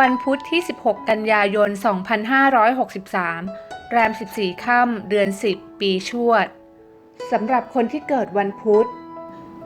วันพุธที่ 16 กันยายน 2563 แรม 14 ค่ำเดือน 10 ปีชวด สำหรับคนที่เกิดวันพุธ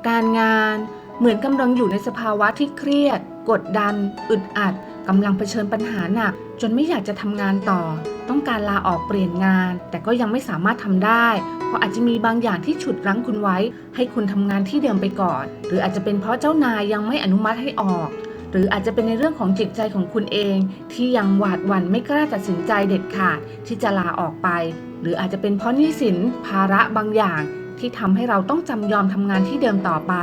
การงานเหมือนกำลังอยู่ในสภาวะที่เครียด กดดัน อึดอัดกำลังเผชิญปัญหาหนัก จนไม่อยากจะทำงานต่อ ต้องการลาออกเปลี่ยนงาน แต่ก็ยังไม่สามารถทำได้ เพราะอาจจะมีบางอย่างที่ฉุดรั้งคุณไว้ ให้คุณทำงานที่เดิมไปก่อน หรืออาจจะเป็นเพราะเจ้านายยังไม่อนุมัติให้ออก หรืออาจจะเป็นในเรื่องของจิตใจของคุณเอง ที่ยังหวาดหวั่นไม่กล้าตัดสินใจเด็ดขาดที่จะลาออกไป หรืออาจจะเป็นเพราะหนี้สินภาระบางอย่างที่ทำให้เราต้องจำยอมทำงานที่เดิมต่อไป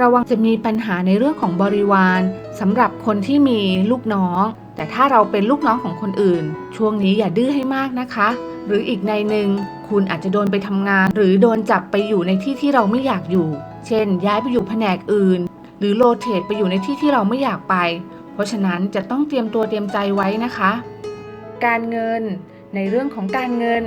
ระวังจะมีปัญหาในเรื่องของบริวารสำหรับคนที่มีลูกน้อง แต่ถ้าเราเป็นลูกน้องของคนอื่น ช่วงนี้อย่าดื้อให้มากนะคะ หรืออีกในหนึ่งคุณอาจจะโดนไปทำงาน หรือโดนจับไปอยู่ในที่ที่เราไม่อยากอยู่ เช่น ย้ายไปอยู่แผนกอื่น หรือโรเตไปอยู่ในที่ที่เราไม่อยากไป เพราะฉะนั้นจะต้องเตรียมตัวเตรียมใจไว้นะคะ การเงินในเรื่องของการเงิน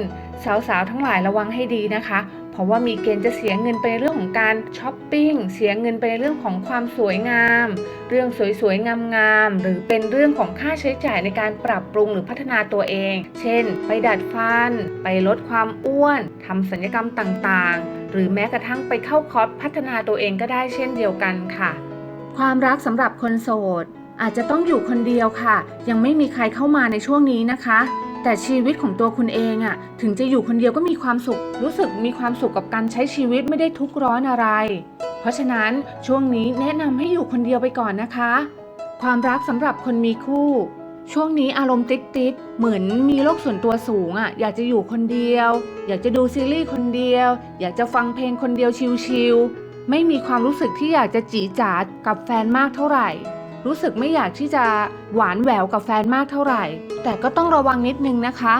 สาวๆทั้งหลายระวังให้ดีนะคะ เพราะว่ามีเกณฑ์จะเสียเงินไปในเรื่องของการช้อปปิ้งเสียเงินไปในเรื่องของความสวยงาม เรื่องสวยๆงามๆหรือเป็นเรื่องของค่าใช้จ่ายในการปรับปรุงหรือพัฒนาตัวเอง เช่น ไปดัดฟัน ไปลดความอ้วนทำศัลยกรรมต่างๆ หรือแม้กระทั่งไปเข้าคอร์สพัฒนาตัวเองก็ได้เช่นเดียวกันค่ะ ความรักสำหรับคนโสด อาจจะต้องอยู่คนเดียวค่ะ ยังไม่มีใครเข้ามาในช่วงนี้นะคะ แต่ชีวิตของตัวคุณเองอะถึงจะอยู่คนเดียวก็มีความสุข รู้สึกมีความสุขกับการใช้ชีวิตไม่ได้ทุกข์ร้อนอะไร เพราะฉะนั้นช่วงนี้แนะนำให้อยู่คนเดียวไปก่อนนะคะ ความรักสำหรับคนมีคู่ ช่วงนี้อารมณ์ติดๆเหมือนมีโลกส่วนตัวสูงอะอยากจะอยู่คนเดียว อยากจะดูซีรีส์คนเดียว อยากจะฟังเพลงคนเดียวชิลๆ ไม่มีความรู้สึกที่อยากจะจีจ๋ากับแฟนมากเท่าไหร่ รู้สึกไม่อยากที่จะหวานแหววกับแฟนมากเท่าไหร่ แต่ก็ต้องระวังนิดนึงนะคะ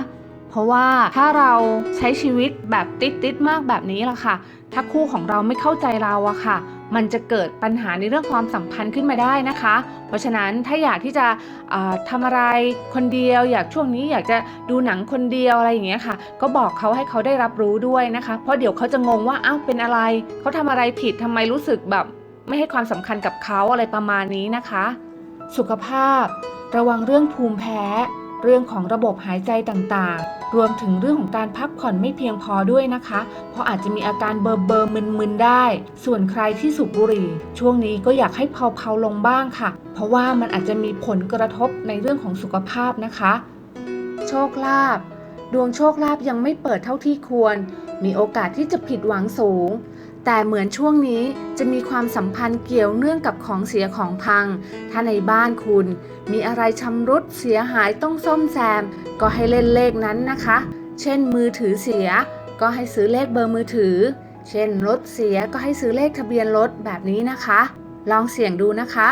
เพราะว่าถ้าเราใช้ชีวิตแบบติดติดมากแบบนี้ล่ะค่ะ ถ้าคู่ของเราไม่เข้าใจเราอะค่ะ มันจะเกิดปัญหาในเรื่องความสัมพันธ์ขึ้นมาได้นะคะ เพราะฉะนั้นถ้าอยากที่จะอ่าทำอะไรคนเดียว อยากช่วงนี้อยากจะดูหนังคนเดียวอะไรอย่างเงี้ยค่ะ ก็บอกเขาให้เขาได้รับรู้ด้วยนะคะ เพราะเดี๋ยวเขาจะงงว่าอ้าวเป็นอะไรเขาทำอะไรผิดทำไมรู้สึกแบบไม่ให้ความสำคัญกับเขาอะไรประมาณนี้นะคะ สุขภาพ ระวังเรื่องภูมิแพ้ เรื่องของระบบหายใจต่างๆ รวมถึงเรื่องของการพักผ่อนไม่เพียงพอด้วยนะคะ เพราะอาจจะมีอาการเบอร์เบอร์มึนๆได้ ส่วนใครที่สูบบุหรี่ ช่วงนี้ก็อยากให้เผาๆลงบ้างค่ะ เพราะว่ามันอาจจะมีผลกระทบในเรื่องของสุขภาพนะคะ โชคลาภดวงโชคลาภยังไม่เปิดเท่าที่ควร มีโอกาสที่จะผิดหวังสูง แต่เหมือนช่วงนี้จะมีความสัมพันธ์เกี่ยวเนื่องกับของเสียของพัง ถ้าในบ้านคุณ มีอะไรชำรุดเสียหายต้องซ่อมแซม ก็ให้เล่นเลขนั้นนะคะ เช่นมือถือเสีย ก็ให้ซื้อเลขเบอร์มือถือ เช่นรถเสียก็ให้ซื้อเลขทะเบียนรถแบบนี้นะคะ ลองเสี่ยงดูนะคะ